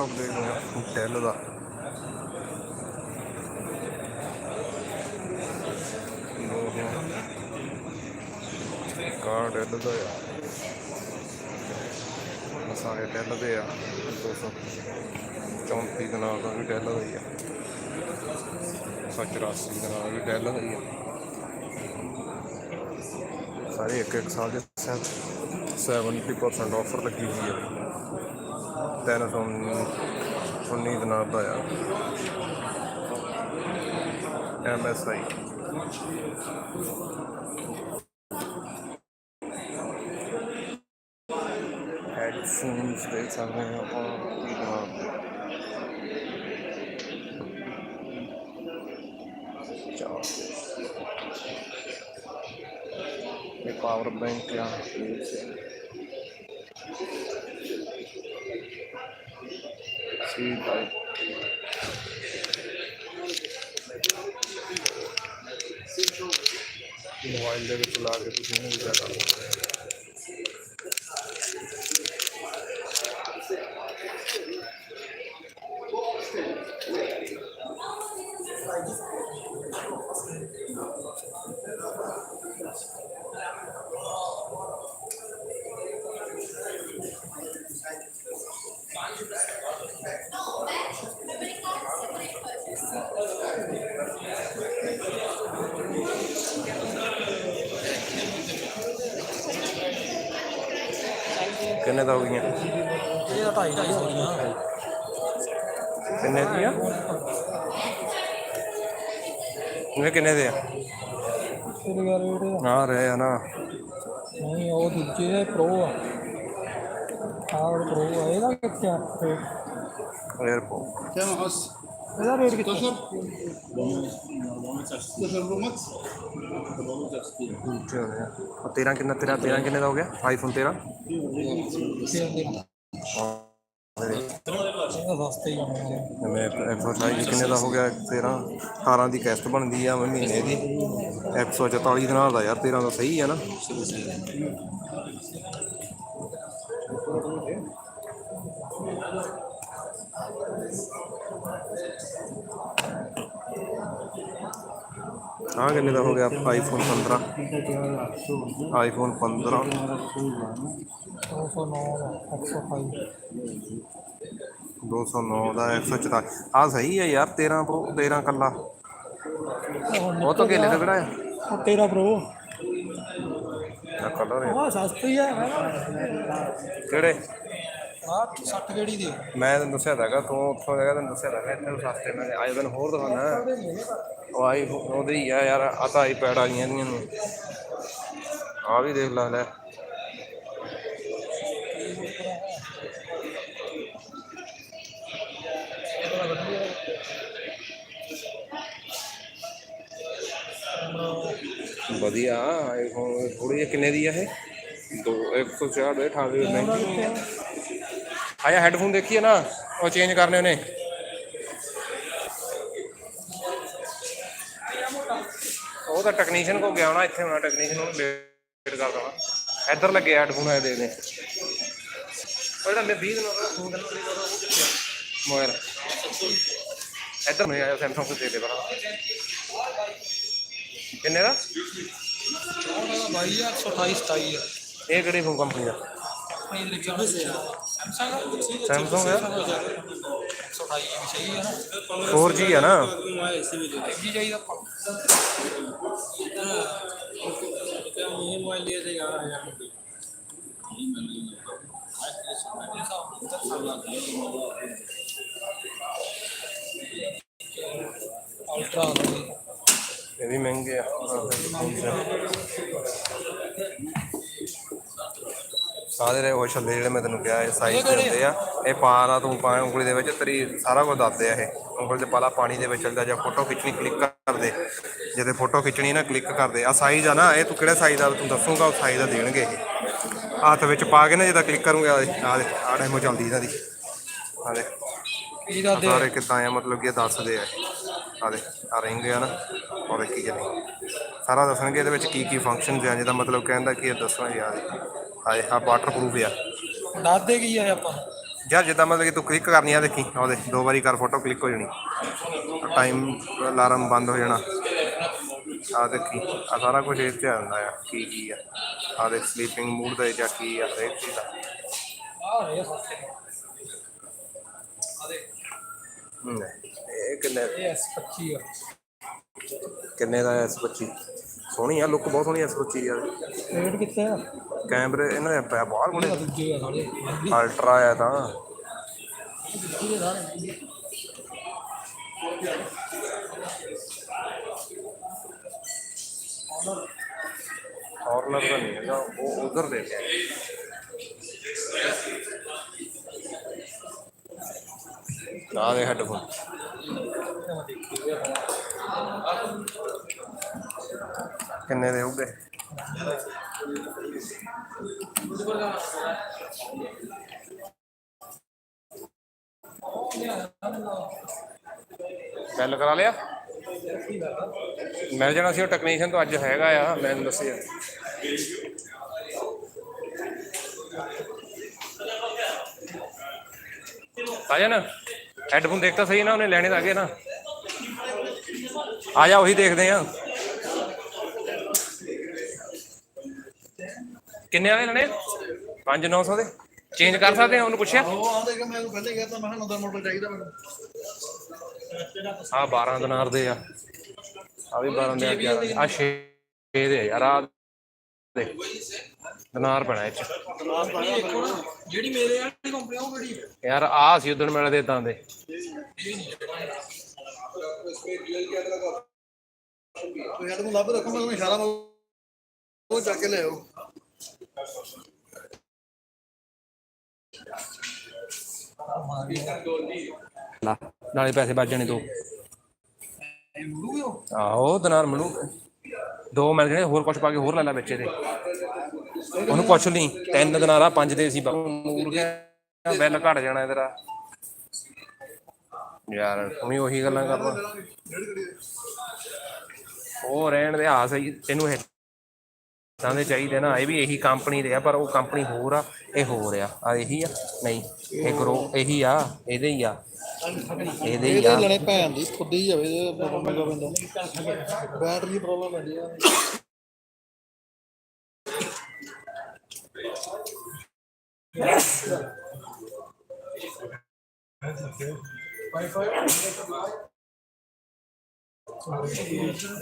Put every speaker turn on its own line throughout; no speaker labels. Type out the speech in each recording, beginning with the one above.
ਤਾਂ ਲੈਪਟਾਪ ਦੇਖ ਰਿਹਾ ਡੈਲ ਦਾ ਕਾਰ ਡੈਲ ਦਾ ਆ। ਆਹ ਸਾਰੇ ਡੈਲ ਦੇ ਆ 234 ਦੇ ਨਾਲ ਦਾ ਵੀ ਡੈਲ ਦਾ ਹੀ ਆ। 184 ਦੇ ਨਾਲ ਵੀ ਡੈਲ ਦਾ ਹੀ ਆ। ਸਾਰੇ ਇੱਕ ਇੱਕ ਸਾਲ ਦੇ 70% ਆਫਰ ਲੱਗੀ ਹੋਈ ਹੈ ਤਿੰਨ ਸੌ ਉੱਨੀ ਦਿਨਾਂ ਦਾ ਆ। ਐਮ ਐਸ ਆਈ ਹੈਡਫੋਨਸ ਦੇ ਸਕਦੇ ਹਾਂ ਆਪਾਂ ਕੀ ਦਿਨਾਂ ਚਾਰ। ਇਹ ਪਾਵਰ ਬੈਂਕ ਆ। ਸੀ ਟਾਈਪ ਮੋਬਾਈਲ ਦੇ ਵਿੱਚ ਲਾ ਕੇ ਤੁਸੀਂ ਇਹਨੂੰ ਯੂਜ਼ ਕਰ ਸਕਦੇ ਕਿੰਨੇ ਦਾ ਹੋ ਗਈਆਂ?
ਇਹ ਤਾਂ 2.5 250 ਦੀਆਂ।
ਕਿੰਨੇ ਦੀਆਂ? ਇਹ ਕਿੰਨੇ ਦੇ ਆ?
ਤੇਰੇ ਰੇਟ
ਆ। ਰਹੇ ਆ ਨਾ।
ਨਹੀਂ ਉਹ ਦੂਜੇ ਪ੍ਰੋ ਆ। ਆਹ ਪ੍ਰੋ ਆ ਇਹਦਾ ਕਿੱਥੇ ਆ?
ਫੇਰ ਪ੍ਰੋ।
ਕਿਆ ਮਸ
ਇਹਦਾ ਰੇਟ
ਕਿੰਨਾ ਸਰ और तेरह कितना तेरह तेरह
कितने का हो गया आईफोन तेरह
ਮੈਂ ਐਕਸਰਸਾਈਜ਼ ਕਿੰਨੇ ਦਾ ਹੋ ਗਿਆ? 13 18 ਦੀ ਕੈਸਟ ਬਣਦੀ ਆ ਮਹੀਨੇ ਦੀ। 144 ਦਿਨਾਂ ਦਾ ਯਾਰ 13 ਦਾ ਸਹੀ ਆ ਨਾ। ਆ ਕਿੰਨੇ ਦਾ ਹੋ ਗਿਆ? ਆਈਫੋਨ 15 ਆਈਫੋਨ 15
ਦੋ ਸੌ ਨੌ ਦਾ ਇੱਕ ਸੌ ਅਠਾਈ
209 ਦਾ 144 ਆ ਸਹੀ ਹੈ ਯਾਰ 13 ਪ੍ਰੋ 13 ਕੱਲਾ। ਉਹ ਤਾਂ ਕਿੰਨੇ ਦਾ ਕਿਹੜਾ ਆ?
ਉਹ ਤੇਰਾ ਪ੍ਰੋ
ਆ ਕਲਰ ਹੈ
ਆਹ ਸਸਤੀ ਆ।
ਕਿਹੜੇ?
ਆਹ 60 ਕਿਹੜੀ ਦੀ
ਮੈਂ ਤੈਨੂੰ ਦੱਸਿਆ ਤਾਂਗਾ ਤੂੰ ਉੱਥੋਂ ਜਾਗਾ ਤੈਨੂੰ ਦੱਸਿਆ ਤਾਂਗਾ ਇੱਥੇ ਸਸਤੇ ਮੈਂ ਆਏ ਤੈਨੂੰ ਹੋਰ ਦਿਖਾਣਾ ਉਹ ਆਈ ਉਹਦੇ ਹੀ ਆ ਯਾਰ ਆ ਤਾਂ ਆਈਪੈਡ ਆ ਗਈਆਂ ਦੀਆਂ ਨੂੰ। ਆ ਵੀ ਦੇਖ ਲੈ ਲੈ। ਵਧੀਆ ਆਈਫੋਨ ਥੋੜੀ ਜਿਹੀ ਕਿੰਨੇ ਦੀ ਆ ਇਹ? ਦੋ 104 ਦੇ। 98 ਮਹਿੰਗੀ ਆਇਆ ਹੈੱਡਫੋਨ ਦੇਖੀਏ ਨਾ ਉਹ ਚੇਂਜ ਕਰਨੇ ਉਹਨੇ। ਉਹ ਤਾਂ ਟੈਕਨੀਸ਼ੀਅਨ ਕੋ ਗਿਆ ਹੋਣਾ ਇੱਥੇ ਹੋਣਾ ਟੈਕਨੀਸ਼ੀਅਨ ਨੂੰ ਵੇਟ ਕਰ ਦੇਣਾ। ਇੱਧਰ ਲੱਗੇ ਹੈੱਡਫੋਨ ਆਏ ਦੇ ਨੇ ਉਹ ਜਿਹੜਾ ਮੈਂ 20 ਦਿਨ ਹੋ ਗਏ ਫੋਨ ਕਰਨ ਲਈ ਉਹ ਕਿੱਥੇ ਮੋਬਾਈਲ। ਇੱਧਰ ਨਹੀਂ ਆਇਆ ਸੈਮਸੰਗ ਤੋਂ ਦੇ ਦੇ ਬਰਾ ਕਿੰਨੇ ਦਾ?
ਬਾਈ 128 27 ਆ
ਇਹ ਕਿਹੜੀ ਫੋਨ ਕੰਪਨੀ ਦਾ?
ਦੇ ਸੈਮਸੰਗ
ਸੈਮਸੰਗ ਆ।
128 ਵੀ ਸਹੀ ਆ ਨਾ।
4G ਆ ਨਾ ਸਾਰੇ ਰੇ ਉਹ ਛੱਲੇ ਜਿਹੜੇ ਮੈਂ ਤੈਨੂੰ ਕਿਹਾ, ਇਹ ਸਾਈਜ਼ ਦੇ ਹੁੰਦੇ ਆ। ਇਹ ਪਾਰਾ ਤੂੰ, ਪਾ ਉਂਗਲੀ ਦੇ ਵਿੱਚ ਤਰੀ, ਸਾਰਾ ਕੁਝ ਦੱਸਦੇ ਆ ਇਹ। ਉਂਗਲ ਤੇ ਪਾਲਾ ਪਾਣੀ ਦੇ ਵਿੱਚ ਚਲਦਾ ਜਾਂ ਫੋਟੋ ਖਿੱਚਣੀ ਕਲਿੱਕ ਕਰਦੇ। ਜਿਹਦੇ ਫੋਟੋ ਖਿੱਚਣੀ ਨਾ ਕਲਿੱਕ ਕਰ ਦੇ ਆ ਸਾਈਜ਼ ਆ ਨਾ ਇਹ ਤੂੰ ਕਿਹੜੇ ਸਾਈਜ਼ ਦਾ ਤੂੰ ਦੱਸੂਗਾ ਉਹ ਸਾਈਜ਼ ਦਾ ਦੇਣਗੇ ਇਹ। ਹੱਥ ਵਿੱਚ ਪਾ ਕੇ ਨਾ ਜਿਹਦਾ ਕਲਿੱਕ ਕਰੂੰਗਾ ਆ ਦੇ ਆ ਡੈਮੋ ਚੱਲਦੀ ਇਹਨਾਂ ਦੀ। ਆ ਦੇ
ਇਹਦਾ ਦੇ
ਸਾਰੇ ਕਿੱਦਾਂ ਆ ਮਤਲਬ ਕਿ ਇਹ ਦੱਸਦੇ ਆ। ਆ ਦੇ ਆ ਰਿੰਗ ਆ ਨਾ ਔਰ ਕੀ ਚੱਲੀ ਸਾਰਾ ਦੱਸਣਗੇ ਇਹਦੇ ਵਿੱਚ ਕੀ ਕੀ ਫੰਕਸ਼ਨਸ ਆ ਜਿਹਦਾ ਮਤਲਬ ਕਹਿੰਦਾ ਕਿ ਇਹ ਦੱਸਣਾ ਯਾਰ ਆ ਇਹ ਆ ਵਾਟਰਪ੍ਰੂਫ ਆ।
ਦੱਸ ਦੇ ਕੀ ਆ ਆਪਾਂ?
ਯਾਰ ਜਿੱਦਾਂ ਮਤਲਬ ਕਿ ਤੂੰ ਕਲਿੱਕ ਕਰਨੀ ਆ ਦੇਖੀ ਉਹਦੇ ਦੋ ਵਾਰੀ ਕਰ ਫੋਟੋ ਕਲਿੱਕ ਹੋ ਜਾਣੀ। ਟਾਈਮ ਅਲਾਰਮ ਬੰਦ ਹੋ ਜਾਣਾ। ਆ ਦੇਖੀ ਆ ਸਾਰਾ ਕੁਝ ਇਹ 'ਚ ਆ ਜਾਂਦਾ ਆ ਕੀ ਕੀ ਆ। ਆ ਦੇਖ ਸਲੀਪਿੰਗ ਮੂਡ ਦਾ ਜਾਂ ਕੀ ਆ ਹਰੇਕ ਚੀਜ਼ ਦਾ। ਇਹ ਕਿੰਨੇ
ਇਹ S25 ਆ
ਕਿੰਨੇ ਦਾ ਐਸ 25 ਸੋਹਣੀ ਆ ਲੁੱਕ ਬਹੁਤ ਸੋਹਣੀ ਐਸ 25 ਯਾਰ
ਰੇਟ ਕਿੱਥੇ ਆ?
ਕੈਮਰੇ ਇਹਨਾਂ ਦੇ ਬਾਹਰ
ਮਹਿੰਗੀ
ਅਲਟਰਾ ਆ ਤਾਂ।
ਦੂਜੇ
ਦਾ ਨਹੀਂ ਹੈਗਾ ਉਹ ਉਧਰ ਦੇ ਆ ਦੇ ਹੈੱਡਫੋਨ ਕਿੰਨੇ ਦੇ ਹੋਗੇ ਗੱਲ ਕਰਾ ਲਿਆ? ਮੈਂ ਜਾਣਾ ਸੀ ਉਹ ਟੈਕਨੀਸ਼ੀਅਨ ਤੋਂ ਅੱਜ ਹੈਗਾ ਆ ਮੈਨੂੰ ਦੱਸਿਆ। ਸਾਜਨ ਹੈੱਡਫੋਨ ਦੇਖਤਾ ਸਹੀ ਨਾ ਉਹਨੇ ਲੈਣੇ ਤਾਂ ਆਗੇ ਨਾ। ਆ ਜਾ ਉਹੀ ਦੇਖਦੇ ਆ। ਕਿੰਨੇ ਵਾਲੇ ਲੈਣੇ? 5-900 ਦੇ। ਚੇਂਜ ਕਰ ਸਕਦੇ ਆ ਉਹਨੂੰ ਪੁੱਛਿਆ?
ਉਹ ਆਉਂਦੇ ਕਿ ਮੈਂ ਪਹਿਲੇ ਗਿਆ ਤਾਂ ਮੈਂ ਕਿਹਾ ਨੰਬਰ ਮੋਟਰ ਚਾਹੀਦਾ ਮੈਨੂੰ।
ਆ 12 ਦਿਨਾਰ ਦੇ ਆ। ਆ ਵੀ 12 ਦੇ ਆ। 11 ਆ 6 ਦੇ ਆ ਯਾਰ ਆ ਦਿਨਾਰ ਪੈਣਾ
ਨਾ ਜਿਹੜੀ ਮੇਰੇ ਵਾਲੀ ਕੰਪਨੀ ਉਹ ਕਿਹੜੀ
ਯਾਰ ਆ ਸੀ ਉਦੋਂ ਮਿਲਦੇ ਤਾਂ ਦੇ।
ਕੋਈ ਸਾਡੇ ਨੂੰ ਲੱਭ ਰੱਖੋ ਮੈਂ ਤੁਹਾਨੂੰ ਇਸ਼ਾਰਾ ਮਾਰੂ ਉਹ ਚੱਕ ਕੇ ਲਿਆਓ
ਲਾ ਨਾਲੇ ਪੈਸੇ ਬਚ ਜਾਣੇ ਦੋ। ਆਹੋ ਦਿਨਾਰ ਮਿਲੂ। ਦੋ ਮਿਲ ਗਏ, ਹੋਰ ਕੁਛ ਪਾ ਕੇ ਹੋਰ ਲੈ ਲੈ ਵਿੱਚ ਇਹਦੇ ਉਹਨੂੰ ਕੁਛ ਲਈ, ਤਿੰਨ ਦਿਨਾਰਾ ਪੰਜ ਦੇ ਸੀ ਮੂਰ ਗਿਆ ਬਿੱਲ ਘਟ ਜਾਣਾ ਤੇਰਾ। ਯਾਰ ਤੂੰ ਉਹੀ ਗੱਲਾਂ ਕਰਦਾ ਉਹ ਰਹਿਣ ਦੇ ਆ ਸਹੀ, ਤੈਨੂੰ ਤਾਂ ਦੇ ਚਾਹੀਦੇ ਨਾ ਇਹ ਵੀ ਇਹੀ ਕੰਪਨੀ ਦੇ ਆ ਪਰ ਉਹ ਕੰਪਨੀ ਹੋਰ ਆ ਇਹ ਹੋਰ ਆ। ਆ ਇਹੀ ਆ ਨਹੀਂ ਇਹ ਗਰੋ ਇਹੀ ਆ ਇਹਦੇ ਹੀ ਆ। ਇਹਦੇ ਹੀ ਆ।
ਲੈਣੇ ਭੈਣ ਦੀ ਖੁੱਦੀ ਜਾਵੇ ਇਹ ਪ੍ਰੋਬਲਮ ਮਹਿੰਗਾ ਪੈਂਦਾ ਬੈਟਰੀ ਪ੍ਰੋਬਲਮ ਪੈਂਦੀ ਆ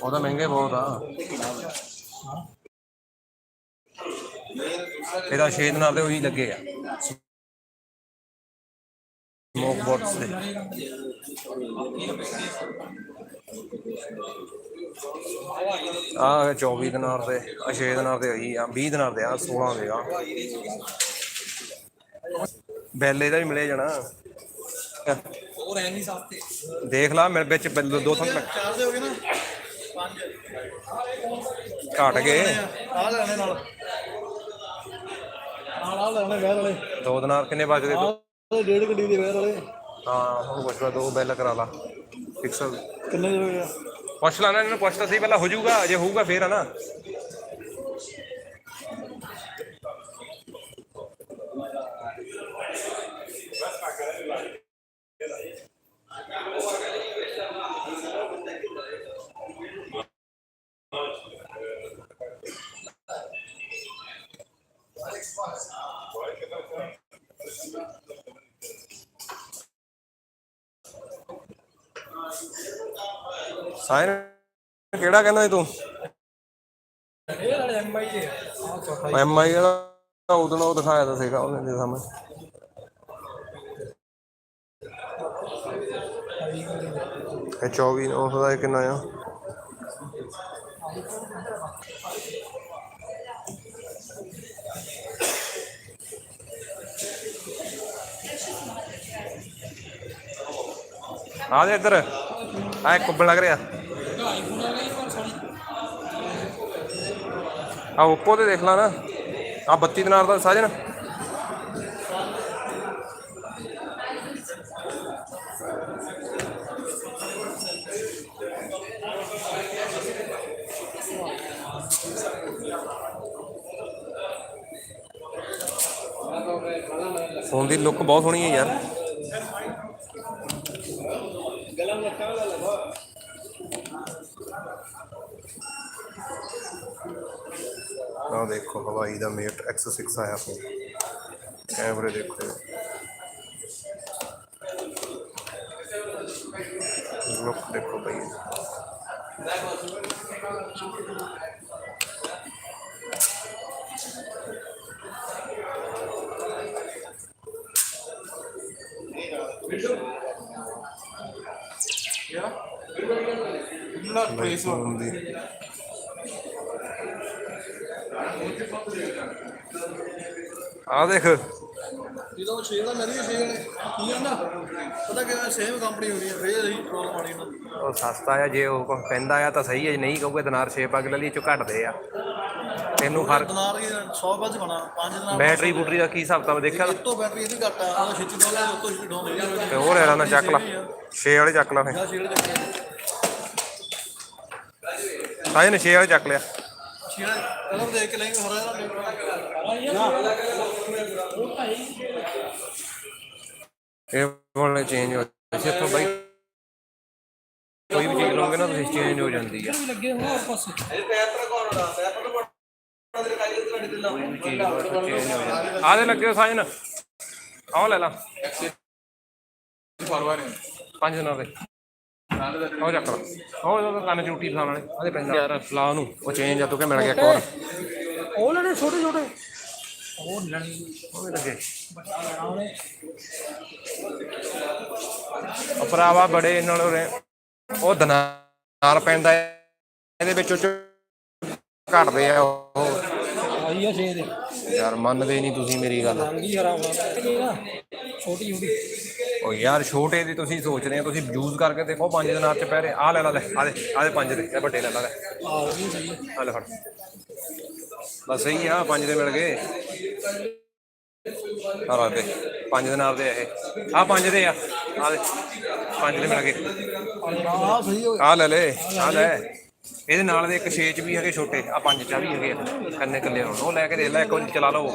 ਉਹਦਾ ਮਹਿੰਗੇ ਬਹੁਤ ਆ। ਇਹਦਾ 6 ਦਿਨਾਂ ਦੇ ਉਹੀ ਲੱਗੇ ਆ। ਸਮੋਕ ਬੋਟਸ ਦੇ ਆ 24 ਦਿਨਾਰ ਦੇ ਆ 6 ਦਿਨਾਰ ਦੇ ਉਹੀ ਆ 20 ਦਿਨਾਰ ਦੇ ਆ 16 ਦੇ ਆ। ਬੈਲੇ ਦਾ ਵੀ ਮਿਲੇ ਜਾਣਾ।
ਉਹ ਰਹਿ ਨਹੀਂ ਸਸਤੇ
ਦੇਖ ਲਾ, ਮੇਰੇ ਵਿੱਚ ਦੋ ਥਾਂ ਤੱਕ
ਚਾਰ ਦੇ ਹੋ ਗਏ। ਨਾ
ਘਟ ਗਏ
ਆ ਲੈਣੇ ਨਾਲ। ਨਾਲ ਆ ਲੈਣੇ ਵੈਰ ਵਾਲੇ।
ਦੋ ਦਿਨਾਰ ਕਿੰਨੇ ਬਚਦੇ ਤੂੰ
ਆਹ ਡੇਢ ਗੱਡੀ ਦੇ ਵੈਰ ਵਾਲੇ।
ਹਾਂ ਹੁਣ ਪੁੱਛ ਲਾ ਦੋ ਬਿੱਲ ਕਰਾ ਲਾ। ਪਿਕਸਲ
ਕਿੰਨੇ ਦੇ ਆ?
ਪੁੱਛ ਲਾ ਨਾ ਇਹਨਾਂ ਪੁੱਛ ਤਾਂ ਸਹੀ ਪਹਿਲਾਂ ਹੋ ਜਾਊਗਾ ਜੇ ਹੋਊਗਾ ਫੇਰ ਆ ਨਾ। ਸਾਇਨ ਕਿਹੜਾ ਕਹਿੰਦਾ ਸੀ ਤੂੰ?
ਇਹ ਵਾਲੇ ਐਮਆਈ ਦੇ ਆ ਚੌਥਾ
ਐਮ ਆਈ ਵਾਲਾ ਉਦੋਂ ਉਹ ਦਿਖਾਇਆ ਤਾਂ ਸੀਗਾ ਉਹਨੇ ਦੇ ਸਾਹਮਣੇ। ਇਹ 24 ਉਸ ਦਾ ਕਿੰਨਾ ਆ? ਆ ਦੇ ਇੱਧਰ। ਆ ਇੱਕ ਕੁੱਬਣ ਲੱਗ ਰਿਹਾ। ਆ ਓਪੋ ਤੇ ਦੇਖ ਲਾ ਨਾ। ਆ 32 ਦਿਨਾਰ ਦਾ ਸਾਜਨ। ਫੋਨ ਦੀ ਲੁੱਕ ਬਹੁਤ ਸੋਹਣੀ ਹੈ ਯਾਰ। ਆਹ ਦੇਖੋ ਹਵਾਈ ਦਾ ਮੇਟ X6 ਆਇਆ ਫੋਨ ਕੈਮਰੇ ਦੇਖੋ। ਲੁੱਕ ਦੇਖੋ ਬਈ। ਬਈ ਫੋਨ ਦੀ। ਆ ਦੇਖ।
ਜਦੋਂ ਛੇ ਦਾ ਛੇ ਜਣੇ ਕੀ ਆ ਨਾ? ਪਤਾ ਕਿਵੇਂ ਸੇਮ ਕੰਪਨੀ ਹੋਣੀ ਹੈ ਫੇਰ ਅਸੀਂ ਪ੍ਰੋਬਲਮ ਆਣੀ ਨਾ
ਉਹ ਸਸਤਾ ਆ ਜੇ ਉਹ ਕੁਛ ਪੈਂਦਾ ਆ ਤਾਂ ਸਹੀ ਹੈ ਨਹੀਂ ਕਹੂਗੇ ਦਿਨਾਰ 6 ਪੱਗ ਲੈ ਲਈ ਚੋਂ ਘਟਦੇ ਆ। ਤੈਨੂੰ ਫ਼ਰਕ
ਦਿਨਾਰ ਕੀ 100 ਵੱਜ ਬਣਾ 5 ਦਿਨਾਰ
ਬੈਟਰੀ ਬੂਟਰੀ ਦਾ ਕੀ ਹਿਸਾਬ ਤਾਂ ਦੇਖਿਆ?
ਤੋਂ ਬੈਟਰੀ ਇਹਦੀ ਘੱਟ ਆ ਉਹ ਛੇਤੀ ਦੋ ਲੈ ਉਤੋਂ ਛੇਤੀ ਦੇ
ਤੇ ਹੋਰ ਯਾਰਾਂ ਨਾਲ ਚੱਕ ਲਾ। 6 ਵਾਲੇ ਚੱਕ ਲਾ ਫੇ
ਜਾਂ ਛੇੜ ਦੇ
ਸਾਜੇ ਨੇ 6 ਵਾਲੇ ਚੱਕ ਲਿਆ।
ਛੇੜ ਕਲਰ ਦੇਖ ਕੇ ਲੈਂਗੇ ਹਰਾ
ਇਹ ਵਾਲੇ ਚੇਂਜ ਹੋ ਜੇ ਤੋਂ ਬਾਈ ਕੋਈ ਵੀ ਚੀਜ਼ ਲਓਗੇ ਨਾ ਤੁਸੀਂ ਚੇਂਜ ਹੋ ਜਾਂਦੀ ਆ।
ਵੀ ਲੱਗੇ ਹੋਣ ਹੋਰ ਪਾਸੇ
ਆ ਦੇ ਲੱਗੇ ਸਾਜਨ। ਆਹ ਲੈ ਲਾ। ਪੰਜ ਦਿਨਾਂ ਦੇ। ਉਹ ਚੱਕ ਲਾ। ਉਹ ਉਹ ਕੰਨ ਝੂਟੀ ਖਾਣ ਵਾਲੇ ਆਦੇ ਪੈਂਦਾ। ਯਾਰ ਲਾ ਉਹਨੂੰ ਉਹ ਚੇਂਜ ਆ ਤੂੰ ਕਿ ਮਿਲ ਗਿਆ ਇੱਕ ਹੋਰ।
ਉਹ ਲੈਣੇ ਛੋਟੇ ਛੋਟੇ। ਉਹ ਲੈਣੇ।
ਉਹ ਵੀ ਲੱਗੇ। ਉਹ ਭਰਾਵਾ ਬੜੇ ਇਹਨਾਂ ਨੂੰ ਰੇ- ਉਹ ਦਨਾਰ ਪੈਂਦਾ ਇਹਦੇ ਵਿੱਚ ਘਟਦੇ ਆ ਉਹ।
ਆਈ ਆ ਛੇ ਦੇ।
ਯਾਰ ਮੰਨਦੇ ਨਹੀਂ ਤੁਸੀਂ ਮੇਰੀ ਗੱਲ।
ਛੋਟੀ ਛੋਟੀ
ਉਹ ਯਾਰ, ਛੋਟੇ ਦੀ ਤੁਸੀਂ ਸੋਚਦੇ ਆ ਤੁਸੀਂ ਯੂਜ਼ ਕਰਕੇ ਦੇਖੋ, ਪੰਜ ਦਿਨਾਂ ਚ ਪੈ ਰਹੇ। ਆ ਲੈ ਲਾ ਲੈ ਆ ਦੇ ਆ ਦੇ ਪੰਜ ਦੇ, ਇਹ ਵੱਡੇ ਲੈ ਲਾ ਲੈ
ਆ ਵੀ ਸਹੀ ਆ।
ਲੈ ਫੜ। ਬਸ ਸਹੀ ਆ, ਪੰਜ ਦੇ ਮਿਲ ਗਏ। ਆ ਲਾ ਪੰਜ ਦੇ ਨਾਲ ਦੇ ਆ ਇਹ। ਆ ਪੰਜ ਦੇ ਆ ਆ ਦੇ, ਪੰਜ ਦੇ ਮਿਲ ਗਏ।
ਆ ਸਹੀ ਹੋ
ਆ ਲੈ ਲੈ ਆ ਲੈ। ਇਹਦੇ ਨਾਲ ਦੇ ਇੱਕ 6 ਚ ਵੀ ਹੈਗੇ ਛੋਟੇ ਆ ਪੰਜ ਚ ਵੀ ਹੈਗੇ ਆ। ਕੰਨੇ ਕੱਲੇ ਹੁਣ ਉਹ ਲੈ ਕੇ ਦੇਖ ਲੈ, ਇੱਕ ਵਾਰੀ ਚਲਾ ਲਓ।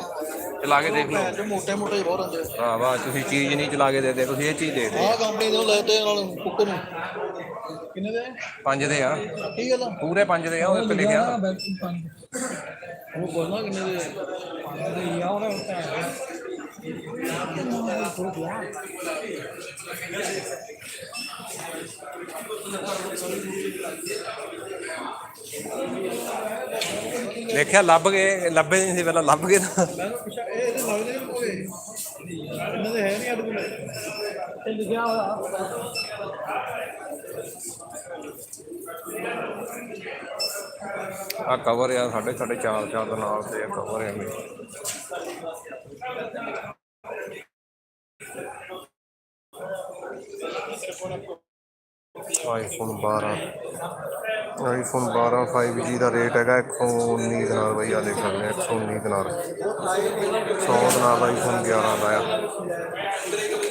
ਚਲਾ ਕੇ ਦੇਖ ਲਓ।
ਤੇ ਮੋਟੇ ਮੋਟੇ ਬਹੁਤ ਹੁੰਦੇ
ਵਾਹ ਵਾਹ ਤੁਸੀਂ ਚੀਜ਼ ਨਹੀਂ ਚਲਾ ਕੇ ਦੇਦੇ ਤੁਸੀਂ ਇਹ ਚੀਜ਼ ਦੇ ਦੇ
ਆਹ ਕੰਪਨੀ ਦੇ ਲੈ ਤੇ ਨਾਲ ਕੁੱਕਰ ਨੂੰ। ਕਿੰਨੇ ਦੇ?
ਪੰਜ ਦੇ ਆ।
ਕੀ ਗੱਲ ਆ?
ਪੂਰੇ ਪੰਜ ਦੇ ਆ ਉਹ ਤੇ ਲਿਖਿਆ।
ਉਹ ਬੋਲਣਾ ਕਿੰਨੇ ਦੇ
ਪੰਜ ਦੇ ਆ ਉਹਨੇ ਉੱਤੇ
ਦੇਖਿਆ ਲੱਭ ਗਏ ਲੱਭੇ ਨਹੀਂ ਸੀ ਪਹਿਲਾਂ ਲੱਭ ਗਏ ਤਾਂ।
ਤੇ ਲਿਖਿਆ ਹੋਇਆ
ਆ ਕਵਰ ਆ ਸਾਡੇ ਸਾਡੇ ਚਾਰ ਚਾਰ ਦੇ ਨਾਲ ਤੇ ਕਵਰ ਹੈ ਮੇਰੇ। ਆਈਫੋਨ 12 ਆਈਫੋਨ 12 5G ਦਾ ਰੇਟ ਹੈਗਾ 119 ਦੇ ਨਾਲ ਬਈ ਆ ਦੇਖ ਸਕਦੇ ਆ 119 ਦੇ ਨਾਲ। 100 ਦੇ ਨਾਲ ਆਈਫੋਨ 11 ਦਾ ਆ।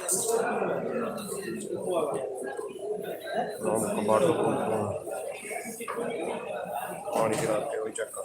ਰੈਸਿਪੀ ਮਰਾ
ਰੌਣ ਕਬਾੜੋ ਪਾਣੀ ਗਿਰਾ ਕੇ ਉਹ ਚੈੱਕ ਕਰ